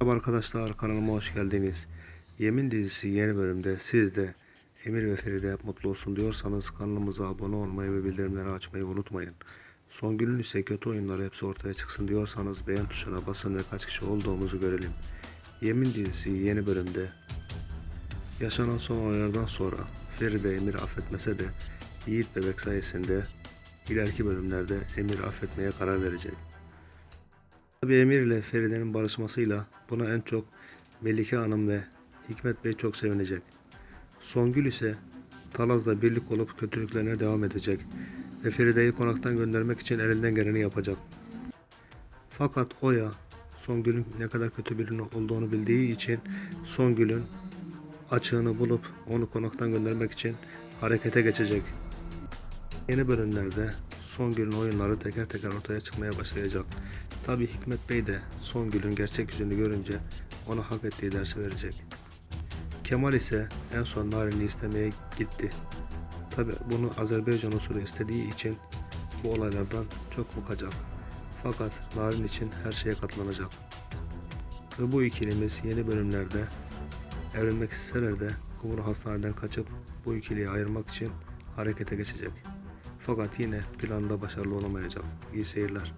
Merhaba arkadaşlar kanalıma hoş geldiniz. Yemin dizisi yeni bölümde siz de Emir ve Feride mutlu olsun diyorsanız kanalımıza abone olmayı ve bildirimleri açmayı unutmayın. Songül'ün ise kötü oyunları hepsi ortaya çıksın diyorsanız beğen tuşuna basın ve kaç kişi olduğumuzu görelim. Yemin dizisi yeni bölümde yaşanan son olaylardan sonra Feride Emir'i affetmese de Yiğit bebek sayesinde ileriki bölümlerde Emir'i affetmeye karar verecek. Tabi Emir ile Feride'nin barışmasıyla buna en çok Melike Hanım ve Hikmet Bey çok sevinecek. Songül ise Talaz'la birlik olup kötülüklerine devam edecek ve Feride'yi konaktan göndermek için elinden geleni yapacak. Fakat Oya Songül'ün ne kadar kötü birinin olduğunu bildiği için Songül'ün açığını bulup onu konaktan göndermek için harekete geçecek. Yeni bölümlerde Songül'ün oyunları teker teker ortaya çıkmaya başlayacak. Tabi Hikmet Bey de Songül'ün gerçek yüzünü görünce ona hak ettiği dersi verecek. Kemal ise en son Narin'i istemeye gitti. Tabi bunu Azerbaycan usulü istediği için bu olaylardan çok bıkacak. Fakat Narin için her şeye katlanacak. Ve bu ikilimiz yeni bölümlerde evlenmek isteseler de Kumru hastaneden kaçıp bu ikiliyi ayırmak için harekete geçecek. Fakat yine planda başarılı olamayacak. İyi seyirler.